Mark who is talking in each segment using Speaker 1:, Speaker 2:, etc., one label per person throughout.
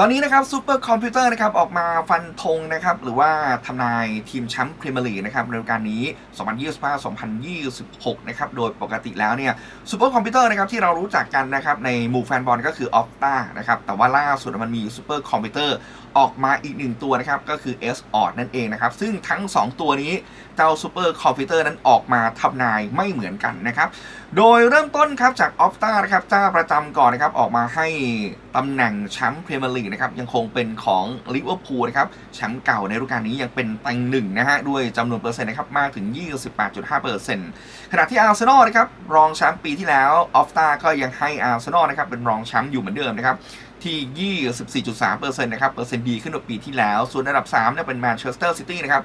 Speaker 1: ตอนนี้นะครับซูเปอร์คอมพิวเตอร์นะครับออกมาฟันธงนะครับหรือว่าทำนายทีมแชมป์พรีเมียร์ลีกนะครับในฤดูกาลนี้ 2025-2026 นะครับโดยปกติแล้วเนี่ยซูเปอร์คอมพิวเตอร์นะครับที่เรารู้จักกันนะครับในหมู่แฟนบอลก็คือออฟตานะครับแต่ว่าล่าสุดมันมีซูเปอร์คอมพิวเตอร์ออกมาอีกหนึ่งตัวนะครับก็คือ S o r d นั่นเองนะครับซึ่งทั้ง 2 ตัวนี้เจ้าซูเปอร์คอมพิวเตอร์นั้นออกมาทำนายไม่เหมือนกันนะครับโดยเริ่มต้นครับจากออฟตานะครับเจ้าประจำก่อนนะครับออกมาให้ตำแหน่งแชมป์พรีเมียร์ลีกนะครับยังคงเป็นของลิเวอร์พูลนะครับแชมป์เก่าในฤดูกาลนี้ยังเป็นตังหนึ่งนะฮะด้วยจำนวนเปอร์เซ็นต์นะครับมากถึง 28.5%ขณะที่อาร์เซนอลนะครับรองแชมป์ปีที่แล้วออฟตาก็ยังให้อาร์เซนอลนะครับเป็นรองแชมป์อยู่เหมือนเดิมนะครับที่ 24.3%นะครับ เปอร์เซ็นต์ดีขึ้นกว่าปีที่แล้ว ส่วนอันดับ3เนี่ยเป็นแมนเชสเตอร์ซิตี้นะครับ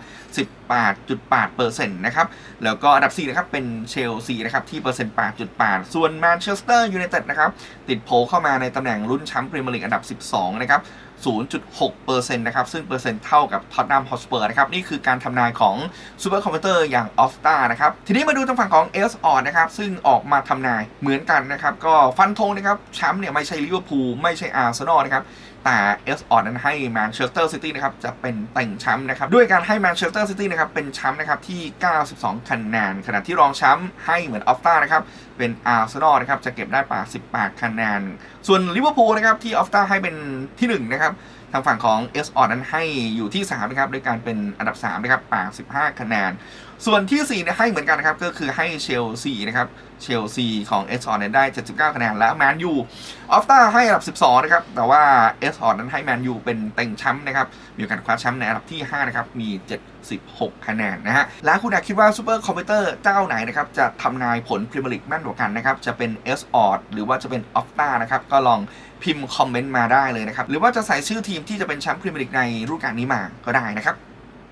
Speaker 1: 18.8%นะครับ แล้วก็อันดับ 4 นะครับ เป็นเชลซีนะครับ ที่เปอร์เซ็นต์ 8.8 ส่วนแมนเชสเตอร์ยูไนเต็ดนะครับ ติดโผเข้ามาในตำแหน่งลุ้นแชมป์พรีเมียร์ลีกอันดับ 12นะครับนะครับ 0.6%นะครับ ซึ่งเปอร์เซ็นต์เท่ากับท็อตแนมฮอสเปอร์นะครับ นี่คือการทำนายของซูเปอร์คอมพิวเตอร์อย่างออฟตานะครับ ทีนี้มาดูทางฝั่งของ s อสอดนะครับ ซึ่งออกมาทำนายเหมือนกันนะครับ ก็ฟันธงนะครับแชมป์เนี่ยไม่ใช่ลิเวอร์พูลไม่ใช่อาร์เซนอลนะครับแต่เอสออดนั้นให้แมนเชสเตอร์ซิตี้นะครับจะเป็นแต่งแชมป์นะครับด้วยการให้แมนเชสเตอร์ซิตี้นะครับเป็นแชมป์นะครับที่ 92 คะแนนขณะที่รองแชมป์ให้เหมือนออฟตานะครับเป็นอาร์เซนอลนะครับจะเก็บได้ป่า18 คะแนนส่วนลิเวอร์พูลนะครับที่ออฟตาให้เป็นที่1นะครับทางฝั่งของเอสออนั้นให้อยู่ที่3นะครับด้วยการเป็นอันดับ3นะครับ85คะแนน ส่วนที่4เนี่ยให้เหมือนกันนะครับก็คือให้เชลซีนะครับ เชลซีของเอสออดได้ 79 คะแนนและแมนยูออฟตาให้อันดับ 12 นะครับ แต่ว่าเอสออดนั้นให้แมนยูเป็นเต็งแชมป์นะครับ มีกาสคว้าแชมป์ในอันดับที่ 5 นะครับ มี 76 คะแนนนะฮะ แล้วคุณอยากคิดว่าซูเปอร์คอมพิวเตอร์เจ้าไหนนะครับ จะทำนายผลพรีเมียร์ลีกแม่นกว่ากันนะครับ จะเป็นเอสออดหรือว่าจะเป็นออฟตานะครับ ก็ลองพิมพ์คอมเมนต์มาได้เลยนะครับ หรือว่าจะใส่ชื่อทีมที่จะเป็นแชมป์พรีเมียร์ลีกในฤดูกาลนี้มาก็ได้นะครับ